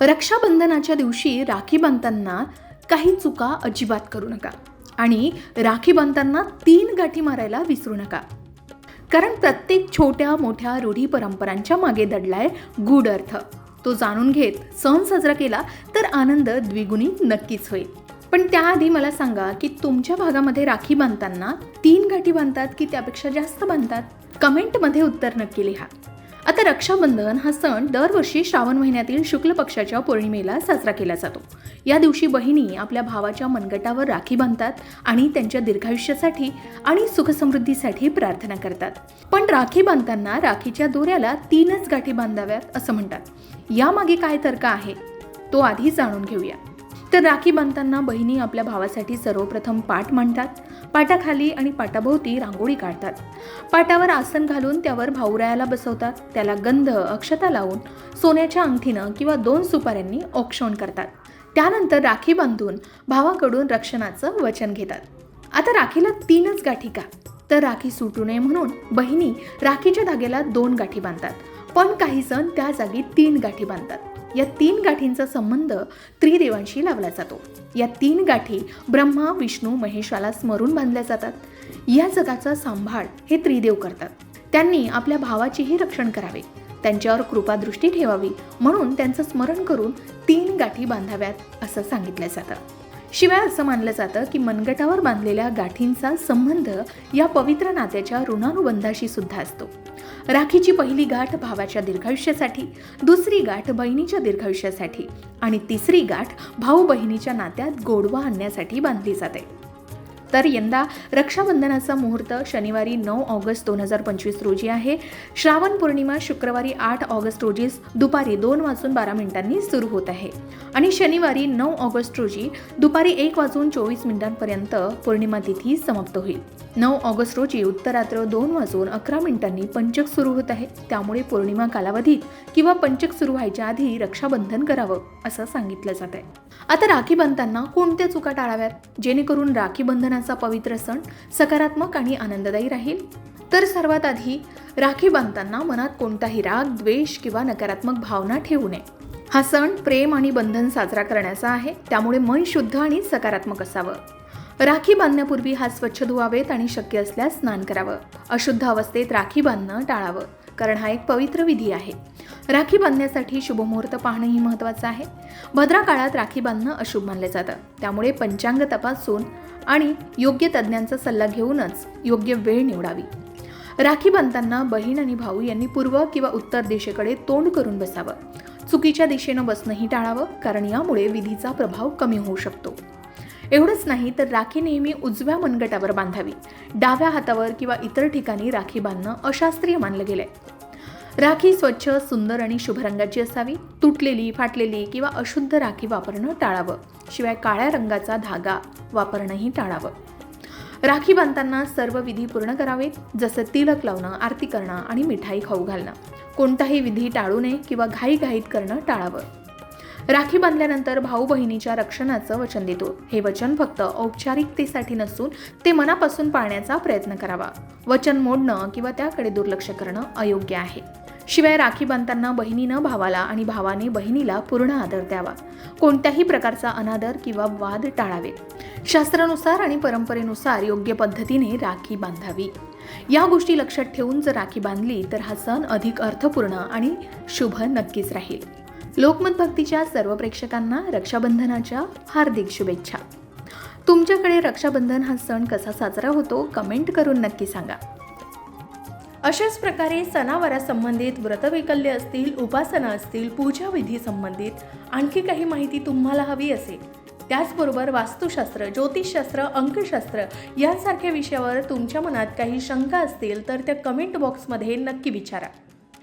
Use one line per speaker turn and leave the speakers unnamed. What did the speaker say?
रक्षाबंधनाच्या दिवशी राखी बांधताना काही चुका अजिबात करू नका. आणि राखी बांधताना तीन गाठी मारायला विसरू नका. कारण प्रत्येक छोट्या मोठ्या रूढी परंपरांच्या मागे दडलाय गूढ अर्थ. तो जाणून घेत सण साजरा केला तर आनंद द्विगुणी नक्कीच होईल. पण त्याआधी मला सांगा की तुमच्या भागामध्ये राखी बांधताना तीन गाठी बांधतात की त्यापेक्षा जास्त बांधतात? कमेंटमध्ये उत्तर नक्की लिहा. आता रक्षाबंधन हा सण दरवर्षी श्रावण महिन्यातील शुक्ल पक्षाच्या पौर्णिमेला साजरा केला जातो. या दिवशी बहिणी आपल्या भावाच्या मनगटावर राखी बांधतात आणि त्यांच्या दीर्घायुष्यासाठी आणि सुखसमृद्धीसाठी प्रार्थना करतात. पण राखी बांधताना राखीच्या दोऱ्याला तीनच गाठी बांधाव्यात असं म्हणतात. यामागे काय तर्क आहे? तो आधी जाणून घेऊया. तर राखी बांधताना बहिणी आपल्या भावासाठी सर्वप्रथम पाट मांडतात पाटाखाली आणि पाटाभोवती रांगोळी काढतात. पाटावर आसन घालून त्यावर भाऊरायाला बसवतात. त्याला गंध अक्षता लावून सोन्याच्या अंगठीनं किंवा दोन सुपाऱ्यांनी औक्षण करतात. त्यानंतर राखी बांधून भावाकडून रक्षणाचं वचन घेतात. आता राखीला तीनच गाठी का? तर राखी सुटू नये म्हणून बहिणी राखीच्या धाग्याला दोन गाठी बांधतात. पण काही सण त्या जागी तीन गाठी बांधतात. या तीन गाठींचा संबंध त्रिदेवांशी लावला जातो. या तीन गाठी ब्रह्मा विष्णू महेशाला स्मरून बांधल्या जातात. या जगाचा सांभाळ हे त्रिदेव करतात. त्यांनी आपल्या भावाचेही रक्षण करावे. त्यांच्यावर कृपादृष्टी ठेवावी म्हणून त्यांचं स्मरण करून तीन गाठी बांधाव्यात असं सांगितलं जातं. शिवाय असं मानलं जातं की मनगटावर बांधलेल्या गाठींचा संबंध या पवित्र नात्याच्या ऋणानुबंधाशी सुद्धा असतो. राखीची पहिली गाठ भावाच्या दीर्घायुष्यासाठी दुसरी गाठ बहिणीच्या दीर्घायुष्यासाठी आणि तिसरी गाठ भाऊ बहिणीच्या नात्यात गोडवा आणण्यासाठी बांधली जाते. तर यंदा रक्षाबंधनाचा मुहूर्त शनिवारी नऊ ऑगस्ट दोन हजार पंचवीस रोजी आहे. श्रावण पौर्णिमा शुक्रवारी आठ ऑगस्ट रोजी दुपारी दोन वाजून बारा मिनिटांनी सुरू होत आहे. आणि शनिवारी नऊ ऑगस्ट रोजी दुपारी एक वाजून चोवीस मिनिटांपर्यंत पौर्णिमा तिथी समाप्त होईल. नऊ ऑगस्ट रोजी उत्तरात्र दोन वाजून अकरा मिनिटांनी पंचक सुरू होत आहे. त्यामुळे पौर्णिमा कालावधीत किंवा पंचक सुरू व्हायच्या आधी रक्षाबंधन करावं असं सांगितलं जात आहे आता राखी बांधताना कोणत्या चुका टाळाव्यात? जेणेकरून राखी बंधनाचा पवित्र सण सकारात्मक आणि आनंददायी राहील. तर सर्वात आधी राखी बांधताना मनात कोणताही राग द्वेष किंवा नकारात्मक भावना ठेवू नये. हा सण प्रेम आणि बंधन साजरा करण्याचा आहे त्यामुळे मन शुद्ध आणि सकारात्मक असावं. राखी बांधण्यापूर्वी हात स्वच्छ धुवावेत आणि शक्य असल्यास स्नान करावं. अशुद्ध अवस्थेत राखी बांधणं टाळावं. कारण हा एक पवित्र विधी आहे. राखी बांधण्यासाठी शुभमुहूर्त पाहणंही महत्त्वाचं आहे. भद्रा काळात राखी बांधणं अशुभ मानलं जातं. त्यामुळे पंचांग तपासून आणि योग्य तज्ज्ञांचा सल्ला घेऊनच योग्य वेळ निवडावी. राखी बांधताना बहीण आणि भाऊ यांनी पूर्व किंवा उत्तर दिशेकडे तोंड करून बसावं. चुकीच्या दिशेनं बसणंही टाळावं कारण यामुळे विधीचा प्रभाव कमी होऊ शकतो. एवढंच नाही तर राखी नेहमी उजव्या मनगटावर बांधावी. डाव्या हातावर किंवा इतर ठिकाणी राखी बांधणं अशास्त्रीय मानलं गेलंय. राखी स्वच्छ सुंदर आणि शुभ रंगाची असावी तुटलेली फाटलेली किंवा अशुद्ध राखी वापरणं टाळावं. शिवाय काळ्या रंगाचा धागा वापरणंही टाळावं. राखी बांधताना सर्व विधी पूर्ण करावेत जसं तिलक लावणं आरती करणं आणि मिठाई खाऊ घालणं. कोणताही विधी टाळू नये किंवा घाईघाईत करणं टाळावं. राखी बांधल्यानंतर भाऊ बहिणीच्या रक्षणाचं वचन देतो. हे वचन फक्त औपचारिकतेसाठी नसून ते मनापासून पाळण्याचा प्रयत्न करावा. वचन मोडणं किंवा त्याकडे दुर्लक्ष करणं अयोग्य आहे. शिवाय राखी बांधताना बहिणीनं भावाला आणि भावाने बहिणीला पूर्ण आदर द्यावा. कोणत्याही प्रकारचा अनादर किंवा वाद टाळावे. शास्त्रानुसार आणि परंपरेनुसार योग्य पद्धतीने राखी बांधावी. या गोष्टी लक्षात ठेवून जर राखी बांधली तर हा सण अधिक अर्थपूर्ण आणि शुभ नक्कीच राहील. लोकमत भक्तीच्या सर्व प्रेक्षकांना रक्षाबंधनाच्या हार्दिक शुभेच्छा. तुमच्याकडे रक्षाबंधन हा सण कसा साजरा होतो कमेंट करून नक्की सांगा. अशाच प्रकारे सणावारासंबंधित व्रतवैकल्य असतील उपासना असतील पूजाविधी संबंधित आणखी काही माहिती तुम्हाला हवी असेल. त्याचबरोबर वास्तुशास्त्र ज्योतिषशास्त्र अंकशास्त्र यांसारख्या विषयावर तुमच्या मनात काही शंका असतील तर त्या कमेंट बॉक्समध्ये नक्की विचारा.